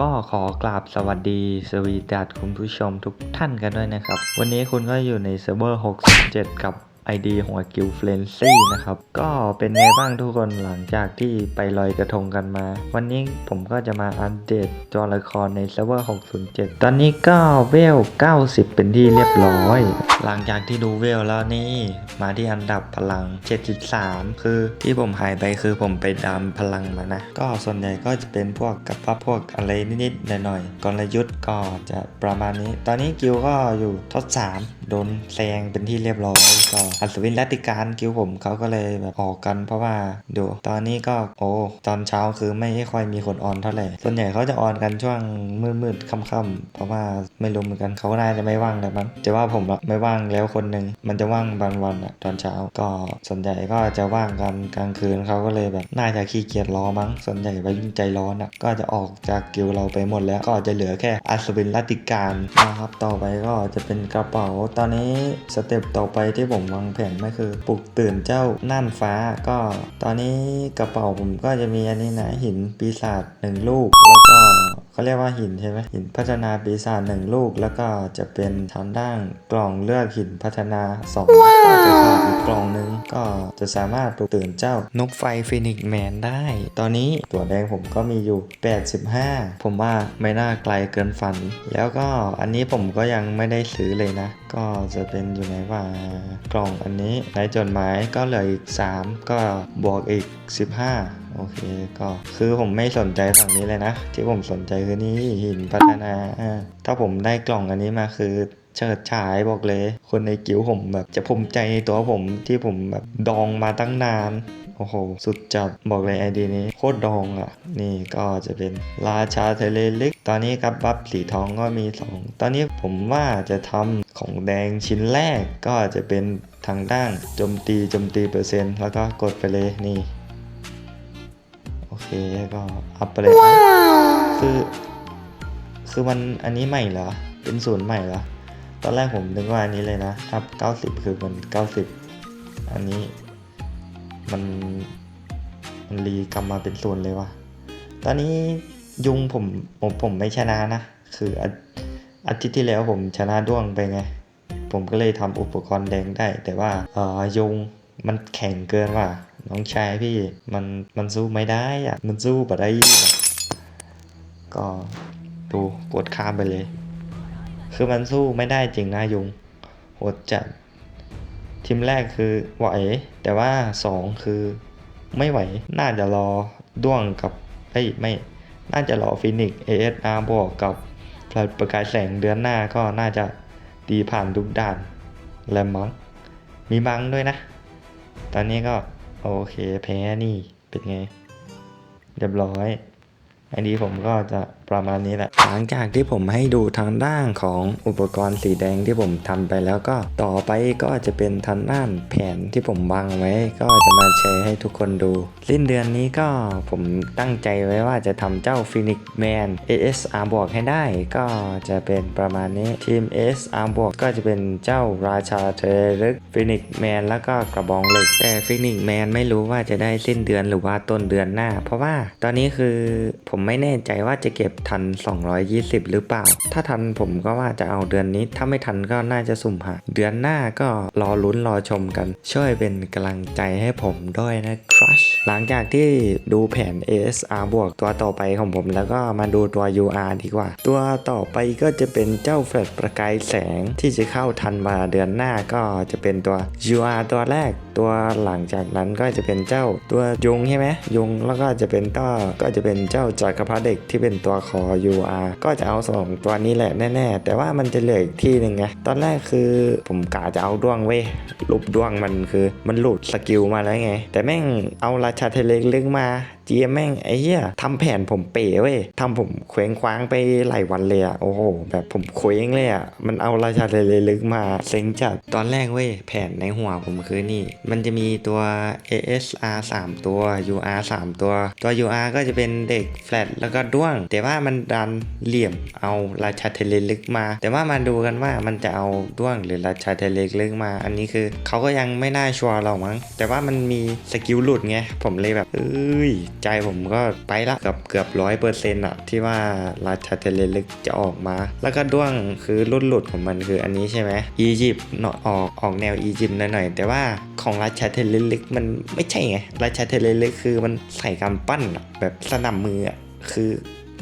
ก็ขอกราบสวัสดีสวีดัสคุณผู้ชมทุกท่านกันด้วยนะครับ วันนี้คุณก็อยู่ในเซิร์ฟเวอร์67กับ ID หัวกิลเฟรนซี่นะครับ ก็เป็นไงบ้างทุกคนหลังจากที่ไปลอยกระทงกันมา วันนี้ผมก็จะมาอัปเดตตัวละครในเซิร์ฟเวอร์ 607 ตอนนี้ก็เวล 90 เป็นที่เรียบร้อย หลังจากที่ดูเวลแล้วนี่มาที่อันดับพลัง 73 คือที่ผมหายไปคือผมไปดามพลังมานะ ก็ส่วนใหญ่ก็จะเป็นพวกกับพับพวกอะไรนิดๆหน่อยๆกลยุทธ์ก็จะประมาณนี้ ตอนนี้กิลก็อยู่ทดสามโดนแซงเป็นที่เรียบร้อยก็อัศวินรัติการกิลผมเขาก็เลยแบบออกกันเพราะว่าดูตอนนี้ก็โอ้ตอนเช้าคือไม่ค่อยมีคนออนเท่าไหร่ ส่วนใหญ่เขาจะออนกันช่วงมืดๆค่ำๆเพราะว่าไม่รู้เหมือนกันเขาน่าจะไม่ว่างแล้วมั้งจะว่าผมอะไม่ว่างแล้วคนหนึ่งมันจะว่างบางวันอะตอนเช้าก็ส่วนใหญ่ก็จะว่างกันกลางคืนเขาก็เลยแบบน่าจะขี้เกียจรอมั้งส่วนใหญ่วัยรุ่นใจร้อนอะก็จะออกจากกิลเราไปหมดแล้วก็จะเหลือแค่อัศวินรัตติการนะครับต่อไปก็จะเป็นกระเป๋าตอนนี้สเต็ปต่อไปที่ผมวางแผนไม่คือปลุกตื่นเจ้าน่านฟ้าก็ ตอนนี้กระเป๋าผมก็จะมีอันนี้นะหินปีศาจหนึ่งลูก แล้วก็เขาเรียกว่าหินใช่ไหมหินพัฒนาปีศาจหนึ่งลูก แล้วก็จะเป็นทางด้านกล่องเลือกหินพัฒนาสองก็จะขาดอีกกล่องนึงก็จะสามารถปลุกตื่นเจ้านกไฟฟินิกแมนได้ ตอนนี้ตัวแดงผมก็มีอยู่ 85 ผมว่าไม่น่าไกลเกินฝัน แล้วก็อันนี้ผมก็ยังไม่ได้ซื้อเลยนะ ก็จะเป็นอยู่ไหนว่ากล่องอันนี้ในจดหมายก็เหลืออีก 3 ก็บวกอีก 15 โอเคก็คือผมไม่สนใจฝั่งนี้เลยนะ ที่ผมสนใจคือนี่หินพัฒนาอ่าถ้าผมได้กล่องอันนี้มาคือเฉิดฉายบอกเลย คนในกิ้วผมแบบจะภูมิใจในตัวผมที่ผมแบบดองมาตั้งนาน โอ้โห สุดจัดบอกเลยไอดีนี้โคตรดองอะ นี่ก็จะเป็นราชาเทเลลิกตอนนี้ครับบัฟสีทองก็มี 2 ตอนนี้ผมว่าจะทำของแดงชิ้นแรกก็จะเป็นทางด้านโจมตีโจมตีเปอร์เซ็นต์ แล้วก็กดไปเลยนี่ โอเคก็อัพไปเลยคือ คือมันอันนี้ใหม่เหรอ เป็นศูนย์ใหม่เหรอ ตอนแรกผมนึกว่าอันนี้เลยนะอัพ90 คือมัน 90 อันนี้ มันมันรีกลับมาเป็นศูนเลยว่ะตอนนี้ยุงผมผมผมไม่ชนะนะ คืออาทิตย์ที่แล้วผมชนะด้วงไปไง ผมก็เลยทำอุปกรณ์แดงได้ แต่ว่าเอ่อยุงมันแข็งเกินว่ะน้องชายพี่มันมันสู้ไม่ได้อะมันสู้ปะได้ก็ดูกดข้ามไปเลย คือมันสู้ไม่ได้จริงนะยุงโหดจัด ทีมแรกคือไหว แต่ว่า 2 คือไม่ไหว น่าจะรอด้วงกับเอ้ยไม่ น่าจะรอฟินิก ASR บวกกับพลัประกายแสงเดือนหน้าก็น่าจะดีผ่านทุกด่านแลมมังมีบังด้วยนะ ตอนนี้ก็ โอเคแพ้นี่เป็นไง เรียบร้อย อันนี้ผมก็จะ ประมาณนี้แหละ หลังจากที่ผมให้ดูทางด้านของอุปกรณ์สีแดงที่ผมทำไปแล้วก็ต่อไปก็จะเป็นทางด้านแผนที่ผมวางไว้ ก็จะมาแชร์ให้ทุกคนดู สิ้นเดือนนี้ก็ผมตั้งใจไว้ว่าจะทำเจ้า Phoenix Man ASR บวกให้ได้ ก็จะเป็นประมาณนี้ทีม ASR บวกก็จะเป็นเจ้าราชาเทรึก Phoenix Man แล้วก็กระบองเหล็ก แต่ Phoenix Man ไม่รู้ว่าจะได้สิ้นเดือนหรือว่าต้นเดือนหน้า เพราะว่าตอนนี้คือผมไม่แน่ใจว่าจะเก็บทัน 220 หรือเปล่า ถ้าทันผมก็ว่าจะเอาเดือนนี้ ถ้าไม่ทันก็น่าจะสุ่มหา เดือนหน้าก็รอลุ้นรอชมกัน ช่วยเป็นกำลังใจให้ผมด้วยนะครัชหลังจากที่ดูแผน ASR บวกตัวต่อไปของผมแล้วก็มาดูตัว UR ดีกว่า ตัวต่อไปก็จะเป็นเจ้าแฟลชประกายแสงที่จะเข้าทันมาเดือนหน้าก็จะเป็นตัว UR ตัวแรก ตัวหลังจากนั้นก็จะเป็นเจ้าตัวยุงใช่ไหมยุงแล้วก็จะเป็นต้อก็จะเป็นเจ้าจอยกระเพาะเด็กที่เป็นตัวคอ UR ก็จะเอาสองตัวนี้แหละแน่ ๆ แต่ว่ามันจะเหลืออีกที่หนึ่งไงตอนแรกคือผมกะจะเอาดวงเว้ยรูปดวงมันคือมันหลุดสกิลมาแล้วไง แต่แม่งเอาอะไรราชาเทเลลึกมาเจียแม่งไอ้เหี้ยทำแผนผมเป๋เว้ยทำผมเคว้งคว้างไปหลายวันเลยอะโอ้โห แบบผมเคว้งเลยอะมันเอาราชาเทเลลึกมาเซ็งจัดตอนแรกเว้ยแผนในหัวผมคือนี่ มันจะมีตัว ASR 3 ตัว UR 3 ตัว ตัว UR ก็จะเป็นเด็กแฟลตแล้วก็ด้วง แต่ว่ามันดันเหลี่ยมเอาราชาเทเลลึกมา แต่ว่ามาดูกันว่ามันจะเอาด้วงหรือราชาเทเลลึกมา อันนี้คือเขาก็ยังไม่น่าชัวร์เรามั้งแต่ว่ามันมีสกิลหลุดไงผมเลยแบบ เอ้ย ใจผมก็ไปละเกือบเกือบร้อยเปอร์เซ็นต์อะที่ว่าราชาเทเลลึกจะออกมา แล้วก็ด้วงคือรุ่นหลุดของมันคืออันนี้ใช่ไหมอียิปต์เนาะออกออกแนวอียิปต์หน่อยๆแต่ว่าของราชาเทเลลึกมันไม่ใช่ไงราชาเทเลลึกคือมันใส่กำปั้นแบบสนับมืออะคือ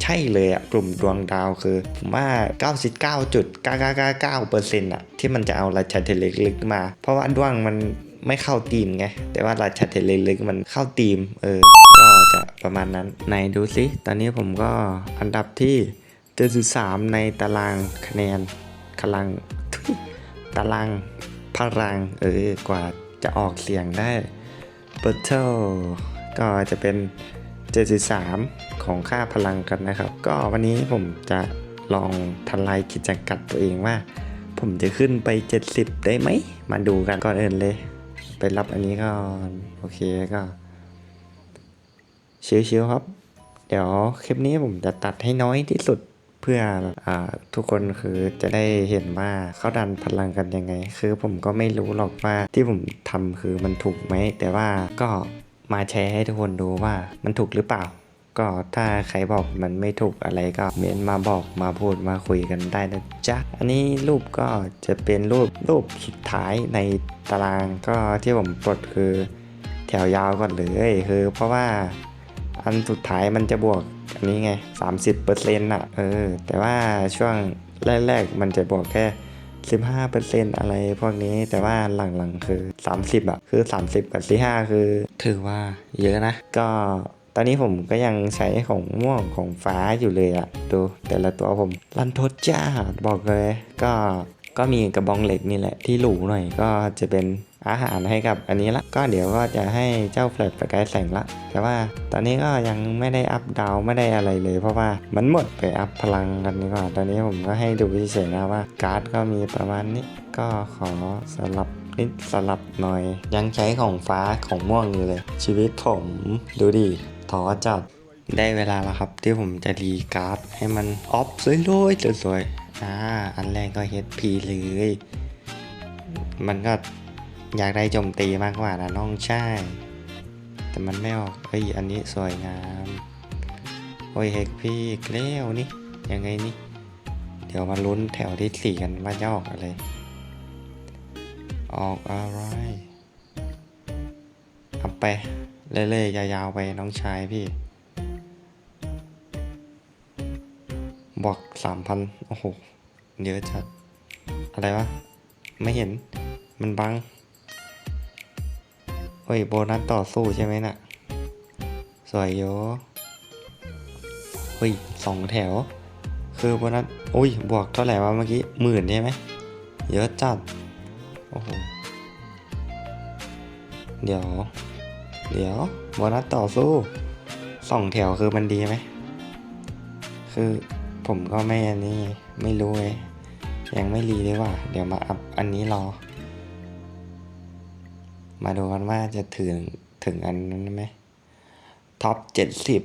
ใช่เลยอะกลุ่มดวงดาวคือผมว่า 99.999%อะที่มันจะเอาราชาเทเลลึกมา เพราะว่าดวงมัน ไม่เข้าทีมไง แต่ว่าราชาเทเลลึกมันเข้าทีม เออ ก็จะประมาณนั้นไหนดูสิ ตอนนี้ผมก็อันดับที่73ในตารางคะแนนพลังตารางพลัง เออ กว่าจะออกเสียงได้ b a t t l e ก็จะเป็น 73 ของค่าพลังกันนะครับ ก็วันนี้ผมจะลองทลายขีดจกัดตัวเองว่า ผมจะขึ้นไป 70 ได้ไหม มาดูกันก่อนอื่นเลย ไปรับอันนี้ก่อนโอเคก็ชิวๆครับ เดี๋ยวคลิปนี้ผมจะตัดให้น้อยที่สุดเพื่ออทุกคนคือจะได้เห็นว่าเขาดันพลังกันยังไง คือผมก็ไม่รู้หรอกว่าที่ผมทำคือมันถูกไหม แต่ว่าก็มาแชร์ให้ทุกคนดูว่ามันถูกหรือเปล่า ก็ถ้าใครบอกมันไม่ถูกอะไรก็เมนมาบอกมาพูดมาคุยกันได้นะจ๊ะ อันนี้รูปก็จะเป็นรูปรูปสุดท้ายในตารางก็ที่ผมปลดคือแถวยาวก่อนเลยคือ เพราะว่าอันสุดท้ายมันจะบวกอันนี้ไง 30%อะเออแต่ว่าช่วงแรกๆมันจะบวกแค่15%อะไรพวกนี้แต่ว่าหลังๆคือ 30อะคือ 30 กับ 45 คือ ถือว่าเยอะนะ ก็ อนนี้ผมก็ยังใช้ของม่วงของฟ้าอยู่เลยอะดูแต่ละตัวผมรันทดจ้าบอกเลยก็ก็มีกระบองเหล็กนี่แหละที่หรูหน่อยก็จะเป็นอาหารให้กับอันนี้ละ ก็เดี๋ยวก็จะให้เจ้าแฟลตประกายแสงละ แต่ว่าตอนนี้ก็ยังไม่ได้อัพดาวไม่ได้อะไรเลย เพราะว่ามันหมดไปอัพพลังกันดีกว่า ตอนนี้ผมก็ให้ดูเฉยๆนะว่า การ์ดก็มีประมาณนี้ก็ขอสลับนิดสลับหน่อย ยังใช้ของฟ้าของม่วงอยู่เลย ชีวิตผมดูดิ ท้อจัดได้เวลาแล้วครับที่ผมจะรีการ์ดให้มันออฟสวยๆสวยๆอ่าอันแรกก็ HP เลย มันก็อยากได้โจมตีมากกว่านะน้องใช่ แต่มันไม่ออกเอ้ยอันนี้สวยงาม โอ้ยเฮกพี่เกลี้ยวนี่ ยังไงนี่ เดี๋ยวมาลุ้นแถวที่สี่กันว่าจะออกอะไร ออกอะไรเอาไป เรื่ยๆยาวๆไปน้องชายพี่ บอกสามพันโอ้โห เยอะจัด อะไรวะ ไม่เห็น มันบัง เฮ้ย โบนัสต่อสู้ใช่ไหมน่ะ สวยโยเฮ้ยสองแถว คือโบนัสอุ้ย บวกเท่าไหร่วะเมื่อกี้หมื่นใช่ไหม เยอะจัด โอ้โห เดี๋ยว เดี๋ยวโบนัสต่อสู้สองแถวคือมันดีไหม คือผมก็ไม่อันนี้ไม่รู้เลยยังไม่รีเลยว่า เดี๋ยวมาอัพอันนี้รอ มาดูกันว่าจะถึงถึงอันนั้นไหมท็อปเจ็ดสิบ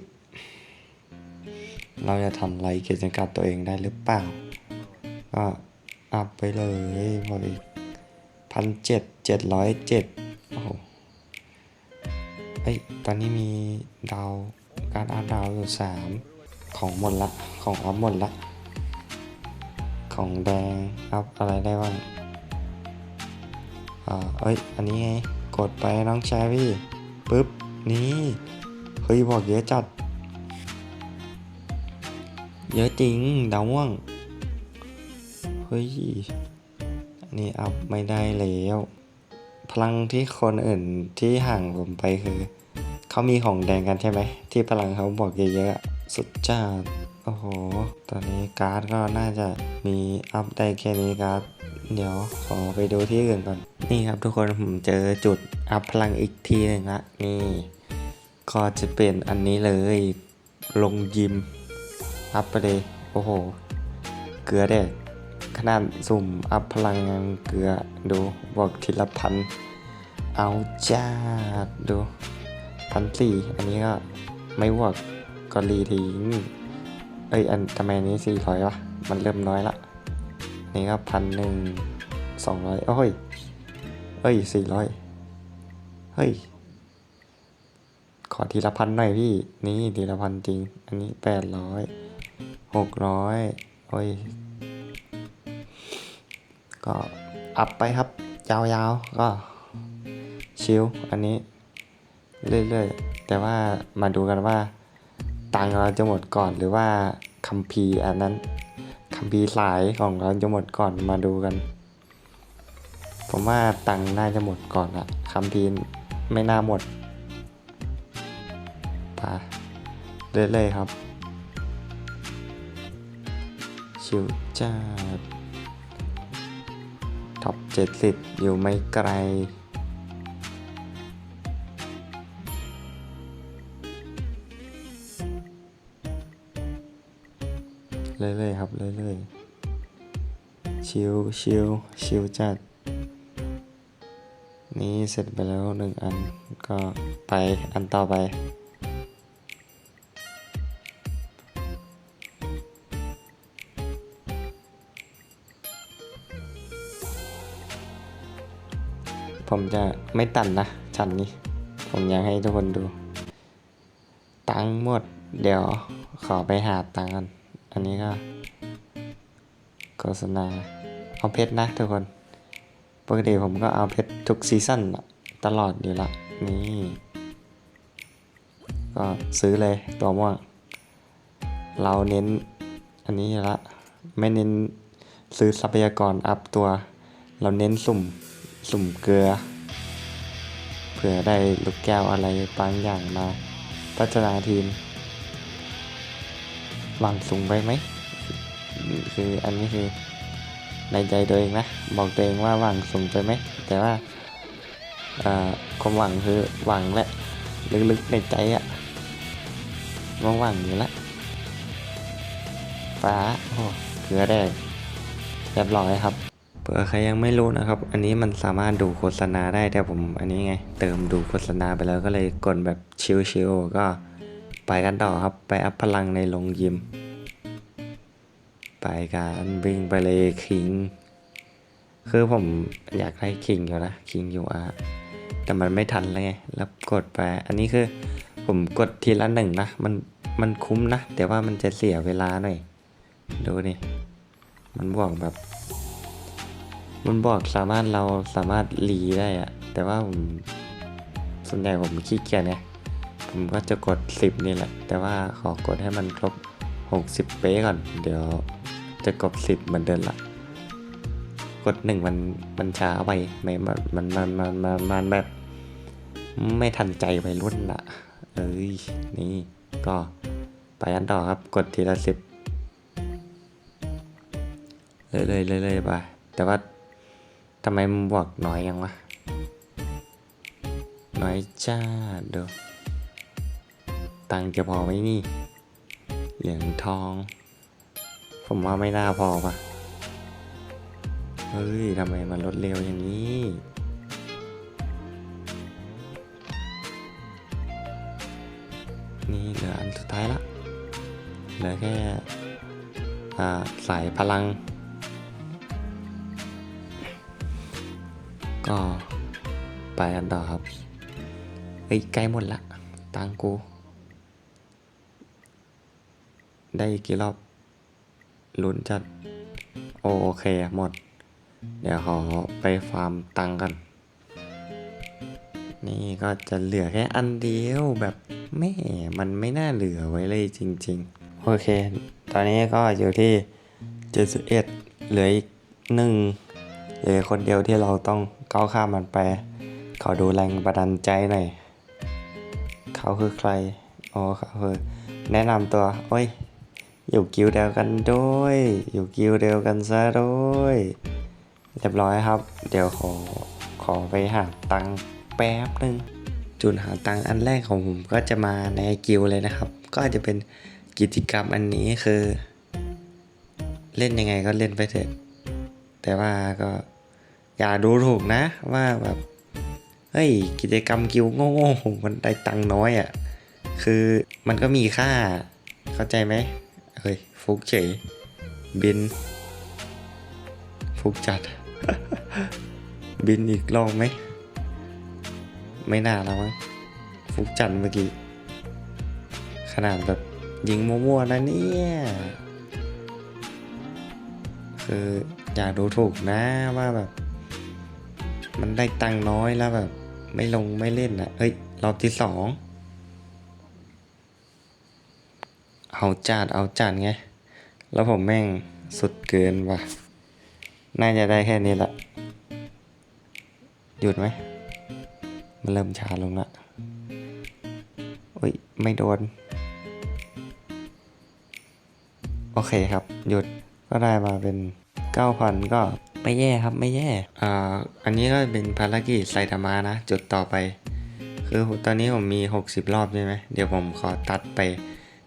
เราจะทำไรเกียรติการตัวเองได้หรือเปล่า ก็อัพไปเลยบออีกพันเจ็ดเจ็ดร้อยเจ็ดโอ้โห เอ้ย ตอนนี้มีดาว การอัพดาวอยู่สามของหมดละ ของอัพหมดละ ของแดงอัพอะไรได้บ้างอ่าเอ้ย อันนี้ไง กดไปน้องชายพี่ปึ๊บ นี่ เฮ้ย บอกเยอะจัด เยอะจริง ดาวม่วง เฮ้ย อันนี้อัพไม่ได้แล้ว พลังที่คนอื่นที่ห่างผมไปคือเขามีของแดงกันใช่ไหม ที่พลังเขาบอกเยอะๆ สุดจ้าโอ้โห ตอนนี้การ์ดก็น่าจะมีอัพได้แค่นี้การ์ดเดี๋ยวขอไปดูที่อื่นก่อน นี่ครับทุกคนผมเจอจุดอัพพลังอีกทีหนึ่งละนี่ ก็จะเป็นอันนี้เลย ลงยิม อัพไปเลย โอ้โห เกลือแดก ขนาดสุ่มอัพพลังยังเกลือดูบอกทีละพัน เอาจ้าดูพันสี่อันนี้ก็ไม่บวกก็รีทิ้งเอ้ยอันทำไมนนี้สี่ร้อยวะมันเริ่มน้อยละ นี่ก็พันหนึ่งสองร้อยโอ้ยเอ้ยสี่ร้อยเฮ้ย ขอทีละพันหน่อยพี่ นี่ทีละพันจริง อันนี้แปดร้อยหกร้อยโอ้ย ก็อัพไปครับ ยาวๆ ก็ชิลอันนี้ เรื่อยๆ แต่ว่ามาดูกันว่า ตังเราจะหมดก่อนหรือว่าคัมภีร์อันนั้นคัมภีร์สายของเราจะหมดก่อนมาดูกัน ผมว่าตังน่าจะหมดก่อนอะคัมภีร์ไม่น่าหมดไปเรื่อยๆครับชิวจ้าด ท็อปเจ็ดสิบอยู่ไม่ไกล เรื่อยๆครับ เรื่อยๆ ชิวชิวชิวจัด นี่เสร็จไปแล้วหนึ่งอันก็ไปอันต่อไป ผมจะไม่ตันนะชั้นนี้ ผมอยากให้ทุกคนดู ตังหมด เดี๋ยวขอไปหาตังค์กัน อันนี้ก็โฆษณาเอาเพชรนะทุกคน ปกติผมก็เอาเพชรทุกซีซั่นตลอดอยู่ละ นี่ ก็ซื้อเลยตัวม่วง เราเน้นอันนี้ละ ไม่เน้นซื้อทรัพยากรอัพตัว เราเน้นสุ่ม สุ่มเกลือ เผื่อได้ลูกแก้วอะไรบางอย่างมาพัฒนาทีมหวังสูงไปไหม คืออันนี้คือในใจตัวเองนะ บอกตัวเองว่าหวังสูงไปไหม แต่ว่าความหวังคือหวังแหละ ลึกๆในใจอะว่าหวังอยู่ละฟ้าโอ้เกลือแดงเรียบร้อยครับ เผื่อใครยังไม่รู้นะครับ อันนี้มันสามารถดูโฆษณาได้แต่ผมอันนี้ไง เติมดูโฆษณาไปแล้วก็เลยกดแบบชิลๆก็ไปกันต่อครับ ไปอัพพลังในโรงยิม ไปกันวิ่งไปเลยคิง คือผมอยากได้คิงอยู่นะคิงอยู่อะแต่มันไม่ทันแล้วไงแล้วกดไป อันนี้คือผมกดทีละหนึ่งนะ มันมันคุ้มนะ แต่ว่ามันจะเสียเวลาหน่อย ดูนี่ มันบอกแบบ มันบอกสามารถเราสามารถรีได้อะแต่ว่าผมส่วนใหญ่ผมขี้เกียจไงผมก็จะกด 10 นี่แหละ แต่ว่าขอกดให้มันครบ 60 เป๊ก่อน เดี๋ยวจะกด 10 เหมือนเดิมละกดหนึ่งมันมันช้าไปไม่มันมันมันมันมันมันแบบ ไม่ทันใจวัยรุ่นละเอ้ยนี่ก็ไปอันต่อครับกดทีละสิบเรื่อยๆเรื่อยไปแต่ว่า ทำไมมันบวกน้อยยังวะ น้อยจ้าเดี๋ยวตังจะพอไหมนี่ เหรียญทอง ผมว่าไม่น่าพอปะเฮ้ยทำไมมันลดเร็วอย่างนี้นี่เหลืออันสุดท้ายละ เหลือแค่อ่าสายพลัง ก็ไปกันต่อครับ เฮ้ย ใกล้หมดละ ตังกู ได้อีกกี่รอบลุ้นจัด โอโอเค หมด เดี๋ยวขอไปฟาร์มตังกัน นี่ก็จะเหลือแค่อันเดียวแบบแม่มันไม่น่าเหลือไว้เลยจริง ๆ โอเค ตอนนี้ก็อยู่ที่ 71 เหลืออีกหนึ่งเหลือคนเดียวที่เราต้อง ก้าวข้ามมันไป ขอดูแรงบันดาลใจหน่อย เขาคือใคร อ๋อเขาคือแนะนำตัว โอ้ย อยู่กิวเดียวกันด้วย อยู่กิวเดียวกันซะด้วย เรียบร้อยครับ เดี๋ยวขอ ขอไปหาตังค์แป๊บหนึ่งจุดหาตังค์อันแรกของผมก็จะมาในกิวเลยนะครับ ก็จะเป็นกิจกรรมอันนี้คือ เล่นยังไงก็เล่นไปเถอะ แต่ว่าก็ อย่าดูถูกนะว่าแบบเฮ้ยกิจกรรมกิวโง่ๆมันได้ตังค์น้อยอะ่ะคือมันก็มีค่าเข้าใจไหมเฮ้ยฟุกเฉยบิน ฟุกจัด บินอีกรอบไหม ไม่น่าแล้วมั้งฟุกจัดเมื่อกี้ ขนาดแบบยิงมั่วๆนะเนี่ยคืออย่าดูถูกนะว่าแบบ มันได้ตังค์น้อยแล้วแบบ ไม่ลงไม่เล่นอะเอ้ย รอบที่สอง เอาจัดเอาจัดไง แล้วผมแม่งสุดเกินว่ะ น่าจะได้แค่นี้ละ หยุดไหม มันเริ่มช้าลงละอุ้ย ไม่โดน โอเคครับ หยุดก็ได้มาเป็น 9,000 ก็ ไม่แย่ครับไม่แย่อ่าอันนี้ก็เป็นภารกิจไซตามะนะจุดต่อไป คือตอนนี้ผมมี 60 รอบใช่ไหมเดี๋ยวผมขอตัดไป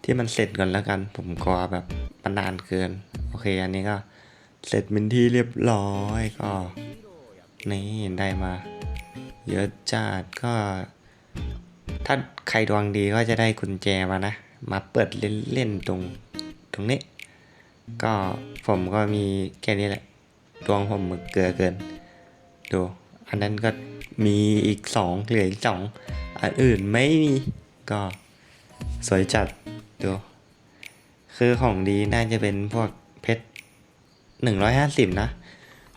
ที่มันเสร็จก่อนแล้วกัน ผมกลัวแบบมันนานเกิน โอเค อันนี้ก็เสร็จเป็นที่เรียบร้อยก็นี่ได้มา เยอะจัดก็ ถ้าใครดวงดีก็จะได้กุญแจมานะ มาเปิดเล่นๆตรงตรงนี้ ก็ผมก็มีแค่นี้แหละ ดวงผมเกลือเกินดูอันนั้นก็มีอีกสองเหลืออีกสองอันอื่นไม่มีก็สวยจัดดูคือของดีน่าจะเป็นพวกเพชรหนึ่งร้อยห้าสิบนะ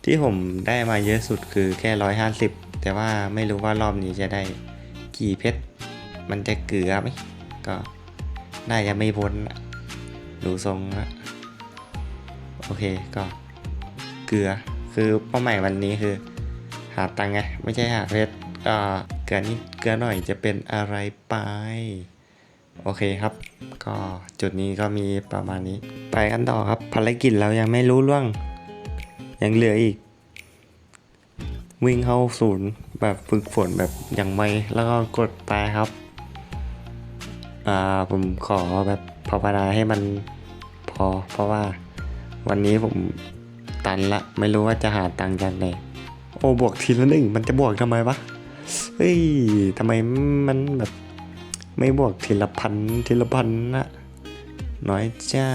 ที่ผมได้มาเยอะสุดคือแค่ร้อยห้าสิบแต่ว่าไม่รู้ว่ารอบนี้จะได้กี่เพชร มันจะเกลือไหมก็น่าจะไม่พ้นดูทรงละโอเคก็ เกลือ คือเป้าหมายวันนี้คือ หาตังค์ไง ไม่ใช่หาเพชรเกลือนิดเกลือหน่อยจะเป็นอะไรไป โอเคครับ ก็จุดนี้ก็มีประมาณนี้ ไปกันต่อครับภารกิจเรายังไม่รู้เรื่องยังเหลืออีก วิ่งเข้าศูนย์แบบฝึกฝนแบบอย่างไม่แล้วก็กดไปครับอ่าผมขอแบบภาวนาให้มันพอเพราะว่าวันนี้ผม ตันละ ไม่รู้ว่าจะหาตังค์จากไหนโอ้บวกทีละหนึ่งมันจะบวกทำไมวะเฮ้ยทำไมมันแบบ ไม่บวกทีละพันทีละพันนะน้อยจ้า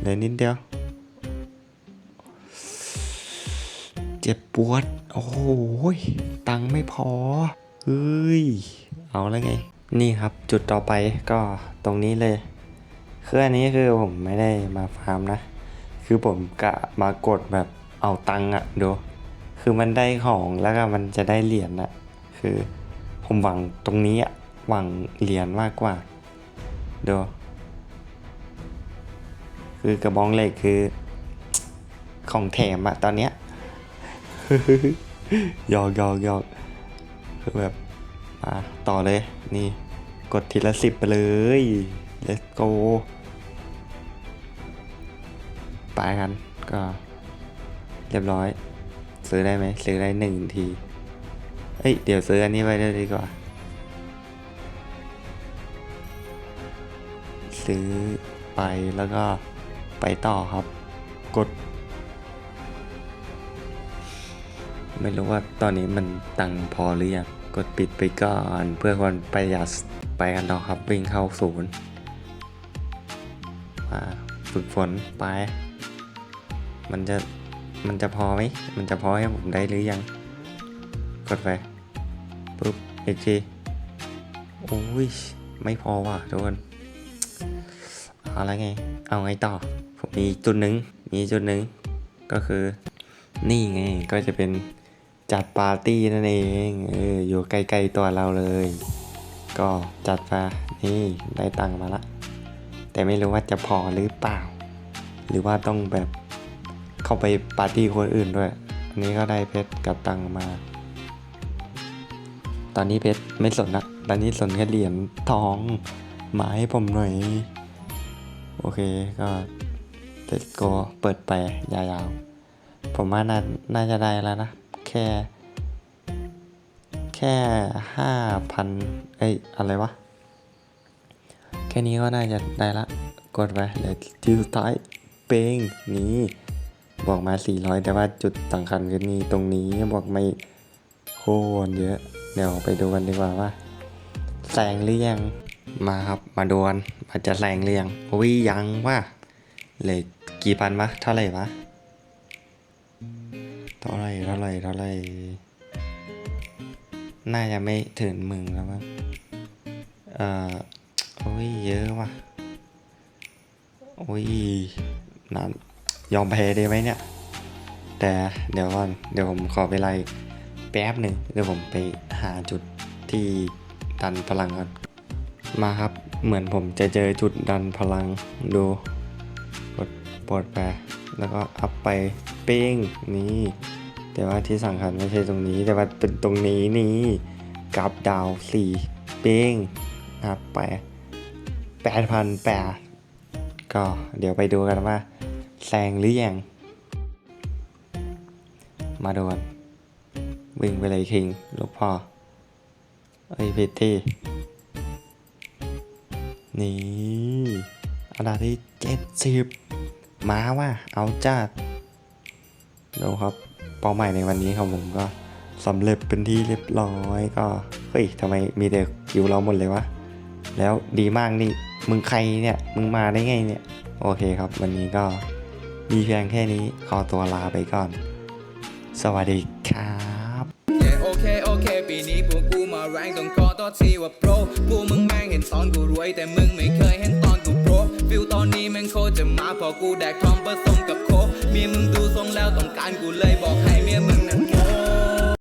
เหลือนิดเดียว เจ็บปวด โอ้โหยตังค์ไม่พอเฮ้ย เอาแล้วไง นี่ครับจุดต่อไปก็ตรงนี้เลย คืออันนี้คือผมไม่ได้มาฟาร์มนะ คือผมกะมากดแบบเอาตังค์อะดู คือมันได้ของแล้วก็มันจะได้เหรียญอะคือผมหวังตรงนี้อะหวังเหรียญมากกว่าดู คือกระบองเหล็กคือ ของแถมอะตอนเนี้ยยอกยอกยอกคือแบบมาต่อเลย นี่ กดทีละสิบไปเลย let's go ไปกันก็เรียบร้อย ซื้อได้ไหมซื้อได้หนึ่งที เอ้ย เดี๋ยวซื้ออันนี้ไปเลยดีกว่า ซื้อไปแล้วก็ไปต่อครับ กด ไม่รู้ว่าตอนนี้มันตังพอหรือยังกดปิดไปก่อนเพื่อความประหยัดไปกันต่อครับวิ่งเข้าศูนย์มาฝึกฝนไป มันจะ มันจะพอไหม มันจะพอให้ผมได้หรือยัง กดไป ปุ๊บอีกทีโอ้ย ไม่พอว่ะทุกคนเอาละไง เอาไงต่อ ผมมีจุดหนึ่ง มีจุดหนึ่ง ก็คือ นี่ไง ก็จะเป็นจัดปาร์ตี้นั่นเอง เออ อยู่ใกล้ๆตัวเราเลย ก็จัดมานี่ได้ตังค์มาละ แต่ไม่รู้ว่าจะพอหรือเปล่า หรือว่าต้องแบบ เข้าไปปาร์ตี้คนอื่นด้วย อันนี้ก็ได้เพชรกับตังมา ตอนนี้เพชรไม่สนละตอนนี้สนแค่เหรียญทองมาให้ผมหน่อย โอเคก็ let's go เปิดไปยาวๆ ผมว่าน่าน่าจะได้แล้วนะ แค่ แค่ห้าพันเอ้ย อะไรวะ แค่นี้ก็น่าจะได้ละ กดไปเลือที่สุดท้าย เป้ง นี่ บอกมา 400 แต่ว่าจุดสำคัญคือนี่ตรงนี้บอกไม่โคตรเยอะ เดี๋ยวไปดูกันดีกว่าว่าแซงหรือยังมาครับมาดวนมาจะแซงหรือยังอุ้ยยังว่าเหลยกี่พันวะเท่าไหร่วะเท่าไหรเท่าไหรเท่าไหรน่าจะไม่ถึงหมื่นแล้วมั้งเอ่อโอ้ยเยอะว่ะโอ้ยนั่น ยอมแพ้ได้ไหมเนี่ย แต่เดี๋ยวก่อนเดี๋ยวผมขอเวลาแป๊บหนึ่งเดี๋ยวผมไปหาจุดที่ดันพลังก่อนมาครับ เหมือนผมจะเจอจุดดันพลังดูกดปลดไปแล้วก็อัพไปเป้งนี่แต่ว่าที่สำคัญไม่ใช่ตรงนี้ แต่ว่าเป็นตรงนี้นี่กราฟดาวสี่เป้งอัพไปแปดพันแปดก็เดี๋ยวไปดูกันว่า แซงหรือยัง มาโดนวิ่งไปเลยคิง ลูกพ่อ เอ้ยพิตตี้ นี่อันดับที่เจ็ดสิบมาว่าเอาจัดดูครับ เป้าหมายในวันนี้ของผมก็สำเร็จเป็นที่เรียบร้อยก็ เฮ้ยทำไมมีแต่คิวเราหมดเลยวะ แล้วดีมากนี่ มึงใครเนี่ย มึงมาได้ไงเนี่ย โอเคครับ วันนี้ก็ มีเพียงแค่นี้ขอตัวลาไปก่อน สวัสดีครับโอเค โอเค ปีนี้พวกกูมาแรงต้องขอต่อทีว่าโปรพวกมึงแม่งเห็นตอนกูรวย แต่มึงไม่เคยเห็นตอนกูโปรฟิลตอนนี้แม่งโคจะมาพอกูแดกทอมผสมกับโคเมียมึงดูทรงแล้วต้องการกูเลยบอกให้เมียมึงนั้น